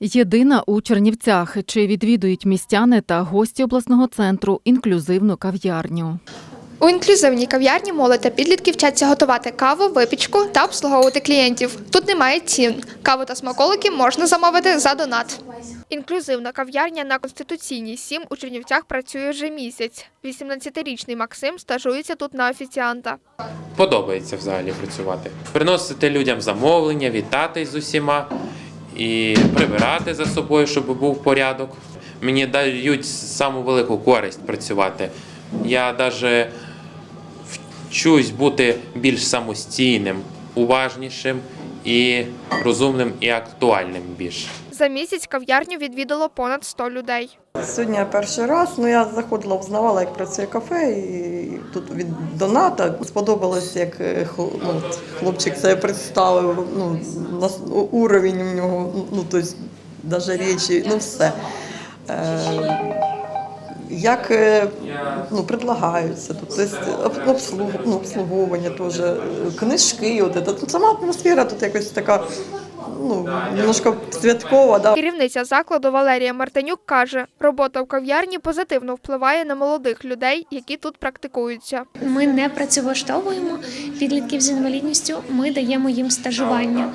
Єдина у Чернівцях, чи відвідують містяни та гості обласного центру інклюзивну кав'ярню. У інклюзивній кав'ярні молодь та підлітки вчаться готувати каву, випічку та обслуговувати клієнтів. Тут немає цін. Каву та смаколики можна замовити за донат. Інклюзивна кав'ярня на Конституційній 7 у Чернівцях працює вже місяць. 18-річний Максим стажується тут на офіціанта. подобається взагалі працювати. Приносити людям замовлення, вітати з усіма і прибирати за собою, щоб був порядок. Мені дають саму велику користь працювати. Я навіть вчусь бути більш самостійним, уважнішим і розумним і актуальним більше. За місяць кав'ярню відвідало понад 100 людей. Сьогодні я перший раз, ну я заходила, взнавала, як працює кафе, і тут від доната сподобалось, як е, ну, от хлопчик це представив, ну, у- уровень у нього, ну, тобто, навіть речі, ну все. Е, як е, ну, предлагаються, тобто, ну, обслуговування теж, е, книжки, от, сама атмосфера тут якось така, ну, немножко святкова, да. Керівниця закладу Валерія Мартинюк каже, робота в кав'ярні позитивно впливає на молодих людей, які тут практикуються. Ми не працевлаштовуємо підлітків з інвалідністю. Ми даємо їм стажування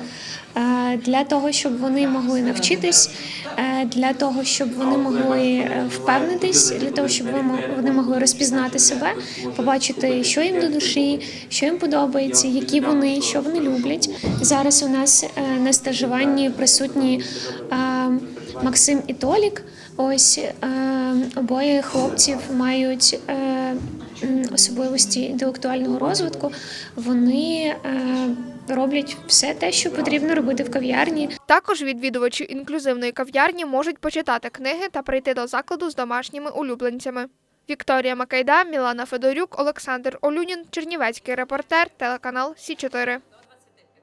е, для того, щоб вони могли навчитись, е, для того, щоб вони могли е, впевнитись, для того, щоб вони могли розпізнати себе, побачити, що їм до душі, що їм подобається, які вони, що вони люблять. Зараз у нас на стажуванні присутні Максим і Толік. Ось е, обоє хлопців мають е, особливості інтелектуального розвитку. Вони е, роблять все те, що потрібно робити в кав'ярні. Також відвідувачі інклюзивної кав'ярні можуть почитати книги та прийти до закладу з домашніми улюбленцями. Вікторія Макайда, Мілана Федорюк, Олександр Олюнін, Чернівецький репортер, телеканал Сі 4